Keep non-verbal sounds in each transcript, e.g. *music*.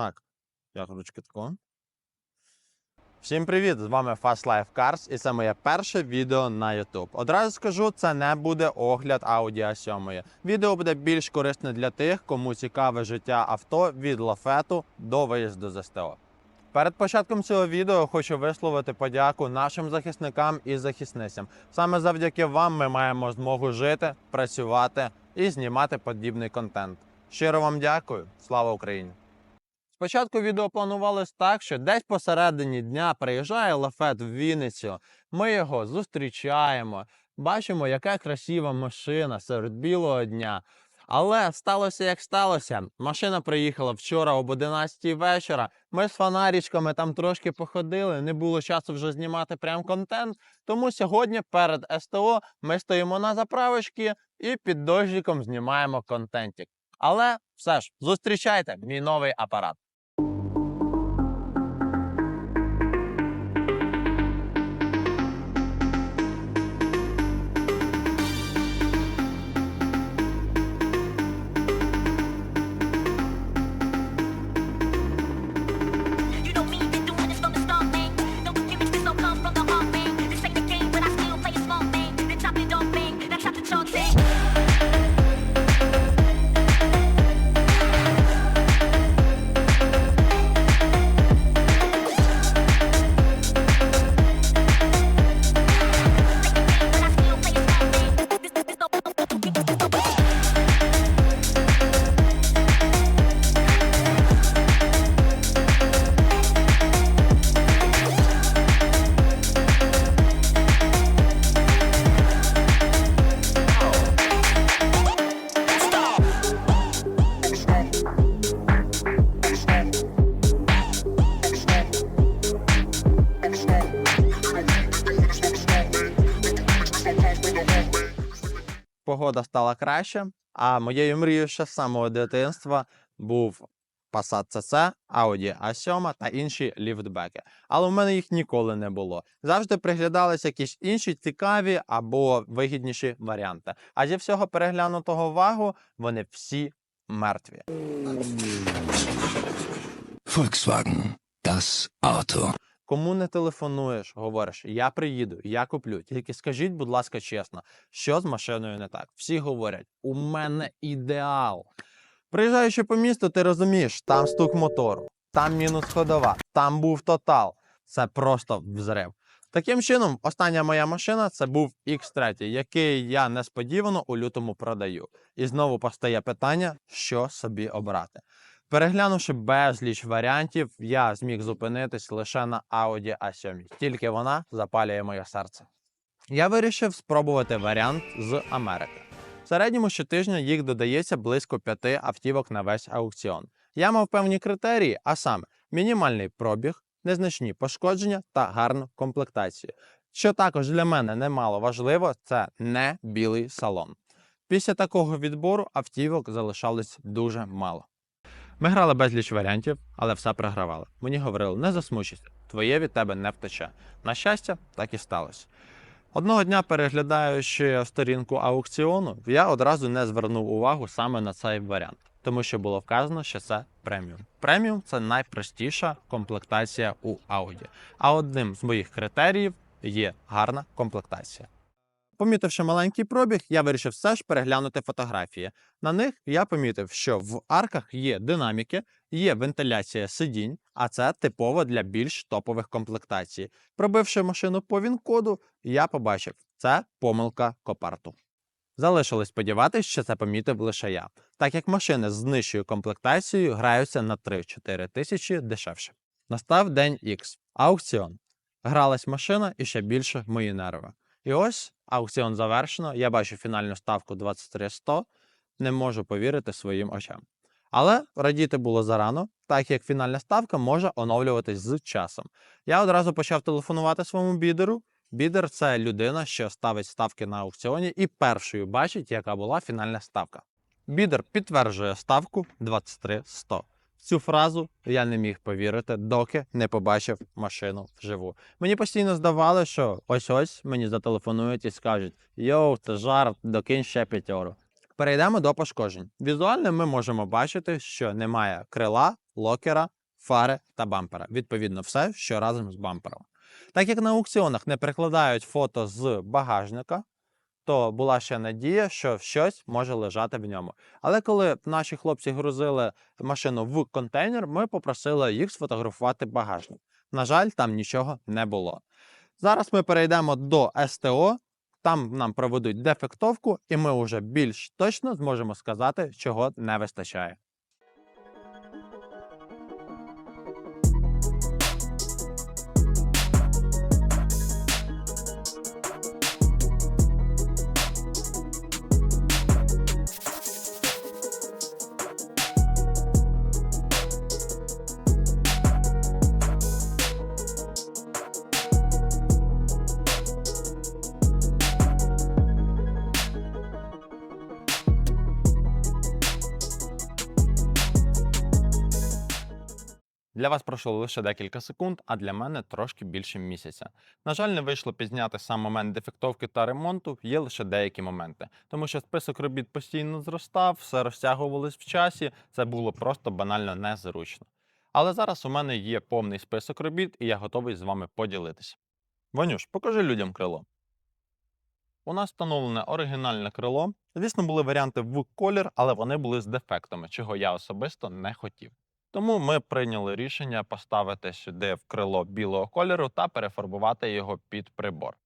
Так, як ручки тако. Всім привіт! З вами Fast Life Cars і це моє перше відео на YouTube. Одразу скажу, це не буде огляд Audi A7. Відео буде більш корисне для тих, кому цікаве життя авто від лафету до виїзду з СТО. Перед початком цього відео хочу висловити подяку нашим захисникам і захисницям. Саме завдяки вам ми маємо змогу жити, працювати і знімати подібний контент. Щиро вам дякую. Слава Україні! Спочатку відео планувалось так, що десь посередині дня приїжджає лафет в Вінницю. Ми його зустрічаємо, бачимо, яка красива машина серед білого дня. Але сталося як сталося. Машина приїхала вчора об 11 вечора. Ми з фонарічками там трошки походили, не було часу вже знімати прям контент. Тому сьогодні перед СТО ми стоїмо на заправочці і під дощиком знімаємо контентик. Але все ж, зустрічайте мій новий апарат. Погода стала краще, а моєю мрією ще з самого дитинства був Passat CC, Audi A7 та інші ліфтбеки. Але в мене їх ніколи не було. Завжди приглядалися якісь інші цікаві або вигідніші варіанти. А зі всього переглянутого вагу вони всі мертві. Volkswagen. Das Auto. Кому не телефонуєш, говориш, я приїду, я куплю. Тільки скажіть, будь ласка, чесно, що з машиною не так? Всі говорять, у мене ідеал. Приїжджаючи по місту, ти розумієш, там стук мотору, там мінус ходова, там був тотал. Це просто взрив. Таким чином, остання моя машина це був X3, який я несподівано у лютому продаю. І знову постає питання, що собі обрати. Переглянувши безліч варіантів, я зміг зупинитись лише на Audi A7. Тільки вона запалює моє серце. Я вирішив спробувати варіант з Америки. В середньому щотижня їх додається близько п'яти автівок на весь аукціон. Я мав певні критерії, а саме мінімальний пробіг, незначні пошкодження та гарну комплектацію. Що також для мене немало важливо, це не білий салон. Після такого відбору автівок залишалось дуже мало. Ми грали безліч варіантів, але все програвали. Мені говорили, не засмучуйся, твоє від тебе не втече. На щастя, так і сталося. Одного дня, переглядаючи сторінку аукціону, я одразу не звернув увагу саме на цей варіант, тому що було вказано, що це преміум. Преміум це найпростіша комплектація у Audi. А одним з моїх критеріїв є гарна комплектація. Помітивши маленький пробіг, я вирішив все ж переглянути фотографії. На них я помітив, що в арках є динаміки, є вентиляція сидінь, а це типово для більш топових комплектацій. Пробивши машину по він-коду, я побачив це помилка копарту. Залишилось сподіватися, що це помітив лише я, так як машини з нижчою комплектацією граються на 3-4 тисячі дешевше. Настав день X. Аукціон. Гралась машина і ще більше мої нерви. І ось аукціон завершено. Я бачу фінальну ставку 23100. Не можу повірити своїм очам. Але радіти було зарано, так як фінальна ставка може оновлюватись з часом. Я одразу почав телефонувати своєму бідеру. Бідер це людина, що ставить ставки на аукціоні і першою бачить, яка була фінальна ставка. Бідер підтверджує ставку 23100. Цю фразу я не міг повірити, доки не побачив машину вживу. Мені постійно здавалося, що ось ось мені зателефонують і скажуть: Йоу, це жарт, докинь ще п'ятеру. Перейдемо до пошкоджень. Візуально ми можемо бачити, що немає крила, локера, фари та бампера. Відповідно, все, що разом з бампером. Так як на аукціонах не прикладають фото з багажника, то була ще надія, що щось може лежати в ньому. Але коли наші хлопці грузили машину в контейнер, ми попросили їх сфотографувати багажник. На жаль, там нічого не було. Зараз ми перейдемо до СТО. Там нам проведуть дефектовку, і ми вже більш точно зможемо сказати, чого не вистачає. Для вас пройшло лише декілька секунд, а для мене трошки більше місяця. На жаль, не вийшло пізняти сам момент дефектовки та ремонту, є лише деякі моменти, тому що список робіт постійно зростав, все розтягувалось в часі, це було просто банально незручно. Але зараз у мене є повний список робіт, і я готовий з вами поділитися. Ванюш, покажи людям крило. У нас встановлене оригінальне крило. Звісно, були варіанти в колір, але вони були з дефектами, чого я особисто не хотів. Тому ми прийняли рішення поставити сюди в крило білого кольору та перефарбувати його під прибор.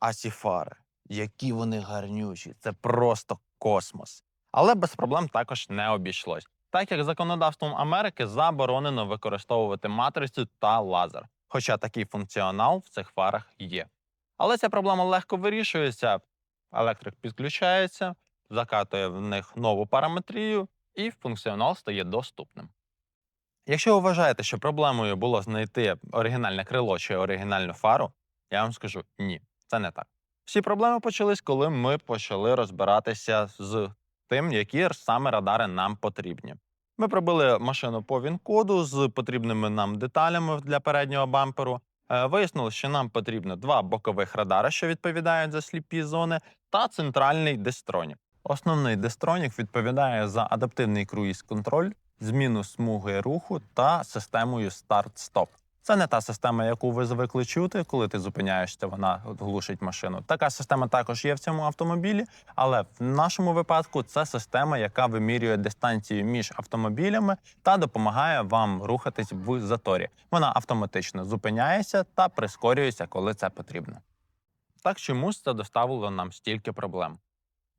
А ці фари, які вони гарнючі, це просто космос. Але без проблем також не обійшлось, так як законодавством Америки заборонено використовувати матрицю та лазер. Хоча такий функціонал в цих фарах є. Але ця проблема легко вирішується. Електрик підключається, закатує в них нову параметрію, і функціонал стає доступним. Якщо ви вважаєте, що проблемою було знайти оригінальне крило чи оригінальну фару, я вам скажу ні, це не так. Всі проблеми почались, коли ми почали розбиратися з тим, які саме радари нам потрібні. Ми пробили машину по він-коду з потрібними нам деталями для переднього бамперу. Е, Вияснилось, що нам потрібно два бокових радари, що відповідають за сліпі зони, та центральний дестронік. Основний дестронік відповідає за адаптивний круїз-контроль, зміну смуги руху та системою старт-стоп. Це не та система, яку ви звикли чути, коли ти зупиняєшся, вона глушить машину. Така система також є в цьому автомобілі, але в нашому випадку це система, яка вимірює дистанцію між автомобілями та допомагає вам рухатись в заторі. Вона автоматично зупиняється та прискорюється, коли це потрібно. Так чомусь це доставило нам стільки проблем.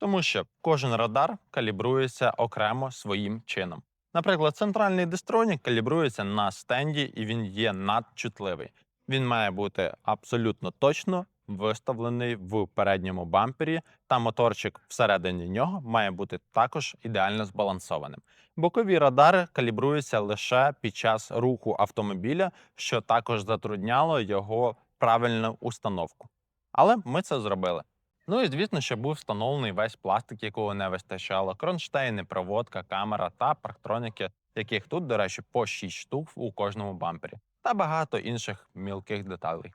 Тому що кожен радар калібрується окремо своїм чином. Наприклад, центральний дистронік калібрується на стенді, і він є надчутливий. Він має бути абсолютно точно виставлений в передньому бампері, та моторчик всередині нього має бути також ідеально збалансованим. Бокові радари калібруються лише під час руху автомобіля, що також затрудняло його правильну установку. Але ми це зробили. Ну і звісно, що був встановлений весь пластик, якого не вистачало, кронштейни, проводка, камера та парктроніки, яких тут, до речі, по 6 штук у кожному бампері, та багато інших мілких деталей.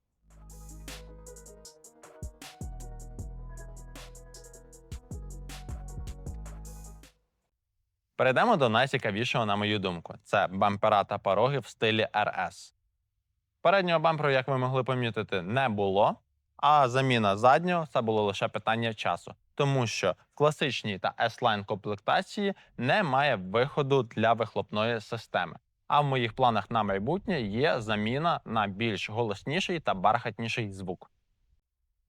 Перейдемо до найцікавішого, на мою думку, це бампера та пороги в стилі RS. Переднього бамперу, як ви могли помітити, не було, а заміна заднього це було лише питання часу, тому що в класичній та S-Line комплектації немає виходу для вихлопної системи. А в моїх планах на майбутнє є заміна на більш голосніший та бархатніший звук.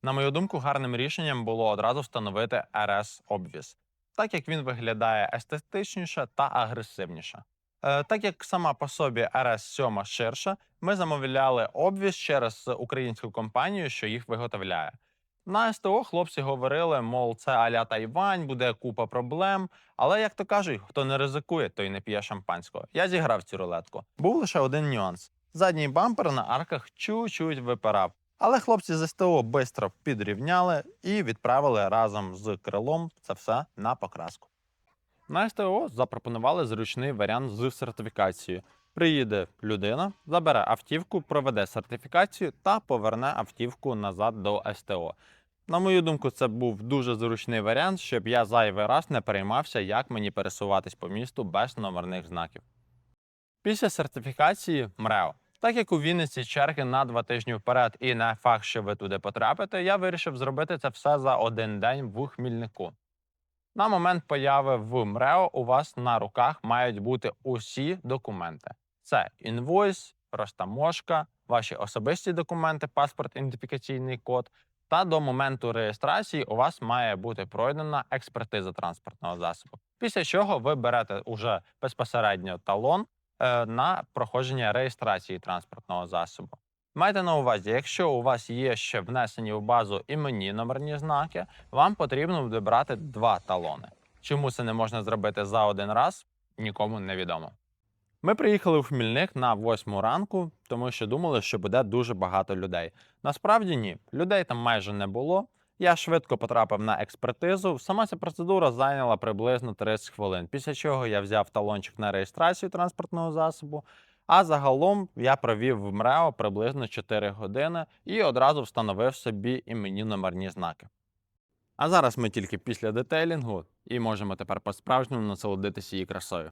На мою думку, гарним рішенням було одразу встановити RS Obvious, так як він виглядає естетичніше та агресивніше. Е, так як сама по собі RS 7 ширша, ми замовляли обвіз через українську компанію, що їх виготовляє. На СТО хлопці говорили, мов це аля Тайвань, буде купа проблем. Але як то кажуть, хто не ризикує, той не п'є шампанського. Я зіграв цю рулетку. Був лише один нюанс: задній бампер на арках чуть-чуть випирав. Але хлопці з СТО швидко підрівняли і відправили разом з крилом це все на покраску. На СТО запропонували зручний варіант з сертифікацією. Приїде людина, забере автівку, проведе сертифікацію та поверне автівку назад до СТО. На мою думку, це був дуже зручний варіант, щоб я зайвий раз не переймався, як мені пересуватись по місту без номерних знаків. Після сертифікації МРЕО. Так як у Вінниці черги на два тижні вперед і не факт, що ви туди потрапите, я вирішив зробити це все за один день в Хмільнику. На момент появи в МРЕО у вас на руках мають бути усі документи: це інвойс, розтаможка, ваші особисті документи, паспорт, ідентифікаційний код. Та до моменту реєстрації у вас має бути пройдена експертиза транспортного засобу. Після чого ви берете уже безпосередньо талон е, на проходження реєстрації транспортного засобу. Майте на увазі, якщо у вас є ще внесені в базу іменні номерні знаки, вам потрібно буде брати два талони. Чому це не можна зробити за один раз, нікому не відомо. Ми приїхали в Хмільник на 8 ранку, тому що думали, що буде дуже багато людей. Насправді ні, людей там майже не було. Я швидко потрапив на експертизу. Сама ця процедура зайняла приблизно 30 хвилин, після чого я взяв талончик на реєстрацію транспортного засобу. А загалом я провів в МРЕО приблизно 4 години і одразу встановив собі іменні номерні знаки. А зараз ми тільки після детейлінгу і можемо тепер по-справжньому насолодитися її красою.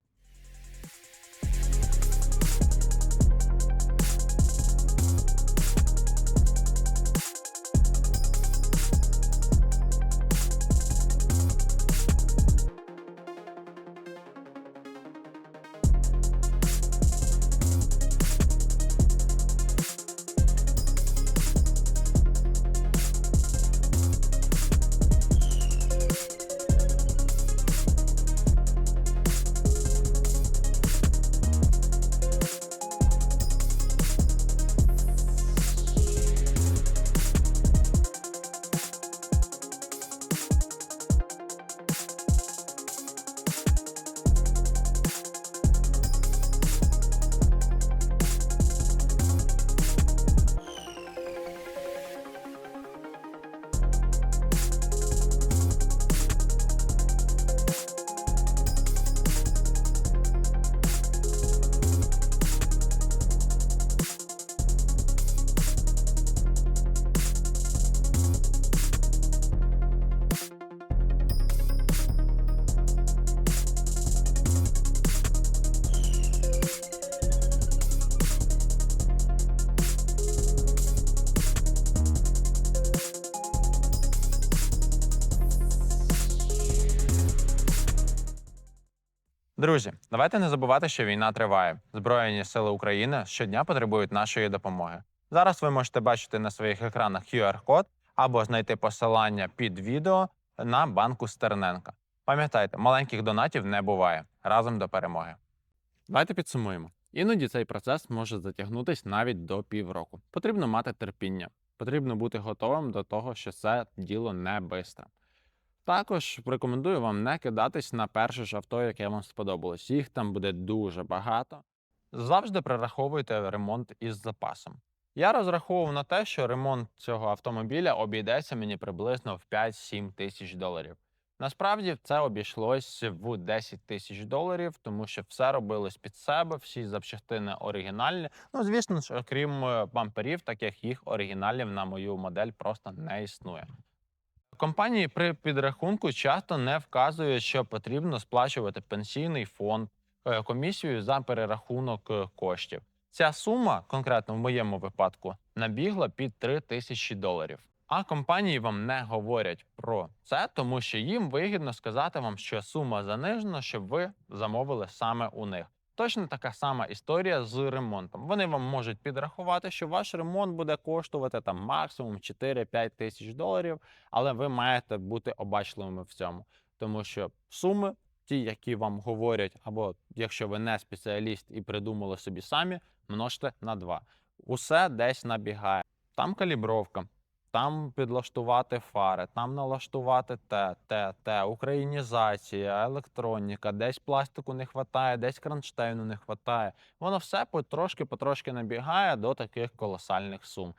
Друзі, давайте не забувати, що війна триває. Збройні сили України щодня потребують нашої допомоги. Зараз ви можете бачити на своїх екранах QR-код або знайти посилання під відео на банку Стерненка. Пам'ятайте, маленьких донатів не буває. Разом до перемоги. Давайте підсумуємо. Іноді цей процес може затягнутись навіть до півроку. Потрібно мати терпіння, потрібно бути готовим до того, що це діло не бистре. Також рекомендую вам не кидатись на перше ж авто, яке вам сподобалось. Їх там буде дуже багато. Завжди прораховуйте ремонт із запасом. Я розраховував на те, що ремонт цього автомобіля обійдеться мені приблизно в 5-7 тисяч доларів. Насправді це обійшлось в 10 тисяч доларів, тому що все робилось під себе, всі запчастини оригінальні. Ну, звісно ж, окрім е, бамперів, таких їх оригіналів на мою модель просто не існує. Компанії при підрахунку часто не вказують, що потрібно сплачувати пенсійний фонд, е, комісію за перерахунок е, коштів. Ця сума, конкретно в моєму випадку, набігла під 3 тисячі доларів. А компанії вам не говорять про це, тому що їм вигідно сказати вам, що сума занижена, щоб ви замовили саме у них. Точно така сама історія з ремонтом. Вони вам можуть підрахувати, що ваш ремонт буде коштувати там максимум 4-5 тисяч доларів, але ви маєте бути обачливими в цьому, тому що суми, ті, які вам говорять, або якщо ви не спеціаліст і придумали собі самі, множте на 2. Усе десь набігає. Там калібровка, там підлаштувати фари, там налаштувати те, те, те, українізація, електроніка, десь пластику не вистачає, десь кронштейну не вистачає. Воно все потрошки-потрошки набігає до таких колосальних сум.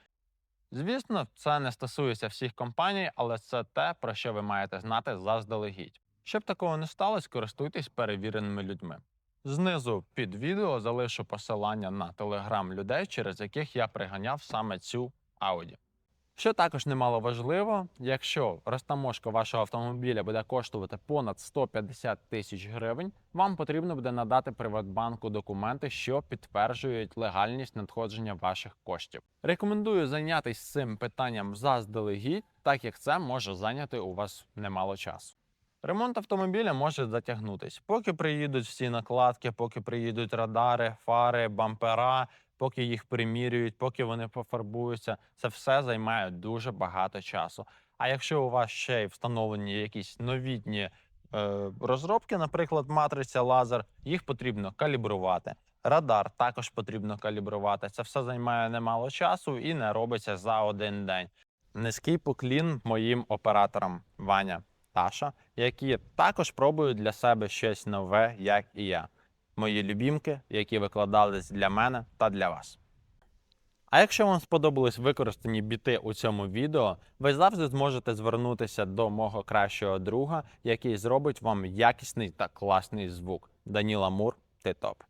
Звісно, це не стосується всіх компаній, але це те, про що ви маєте знати заздалегідь. Щоб такого не сталося, користуйтесь перевіреними людьми. Знизу під відео залишу посилання на телеграм людей, через яких я приганяв саме цю Audi. Що також немало важливо, якщо розтаможка вашого автомобіля буде коштувати понад 150 тисяч гривень, вам потрібно буде надати Приватбанку документи, що підтверджують легальність надходження ваших коштів. Рекомендую зайнятися цим питанням заздалегідь, так як це може зайняти у вас немало часу. Ремонт автомобіля може затягнутись, поки приїдуть всі накладки, поки приїдуть радари, фари, бампера, поки їх примірюють, поки вони пофарбуються. Це все займає дуже багато часу. А якщо у вас ще й встановлені якісь новітні е, розробки, наприклад, матриця лазер, їх потрібно калібрувати. Радар також потрібно калібрувати. Це все займає немало часу і не робиться за один день. Низький поклін моїм операторам Ваня Таша, які також пробують для себе щось нове, як і я. Мої любімки, які викладались для мене та для вас. А якщо вам сподобались використані біти у цьому відео, ви завжди зможете звернутися до мого кращого друга, який зробить вам якісний та класний звук. Даніла Мур, ти топ.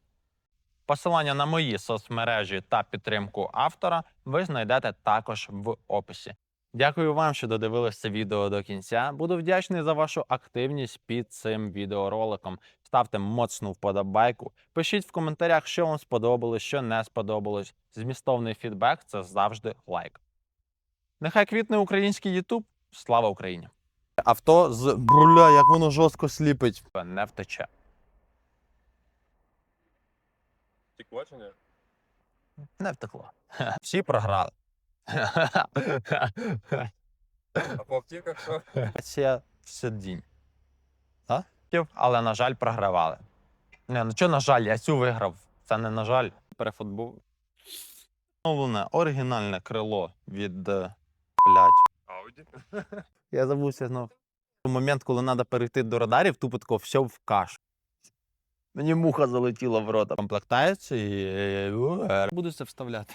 Посилання на мої соцмережі та підтримку автора ви знайдете також в описі. Дякую вам, що додивились це відео до кінця. Буду вдячний за вашу активність під цим відеороликом. Ставте моцну вподобайку. Пишіть в коментарях, що вам сподобалось, що не сподобалось. Змістовний фідбек це завжди лайк. Нехай квітне український Ютуб. Слава Україні! Авто з бруля, як воно жорстко сліпить. Не втече. Текло чи ні? Не втекло. *laughs* Всі програли. А по автівках що? Це все дінь. Так? Але, на жаль, програвали. Не, ну що, на жаль, я цю виграв. Це не на жаль. Перефутбол. Встановлене оригінальне крило від. е, Блять. Ауді. Я забувся знов. У момент, коли треба перейти до радарів, тупо тако все в кашу. Мені муха залетіла в рота. Комплектається і. е, Буду це вставляти.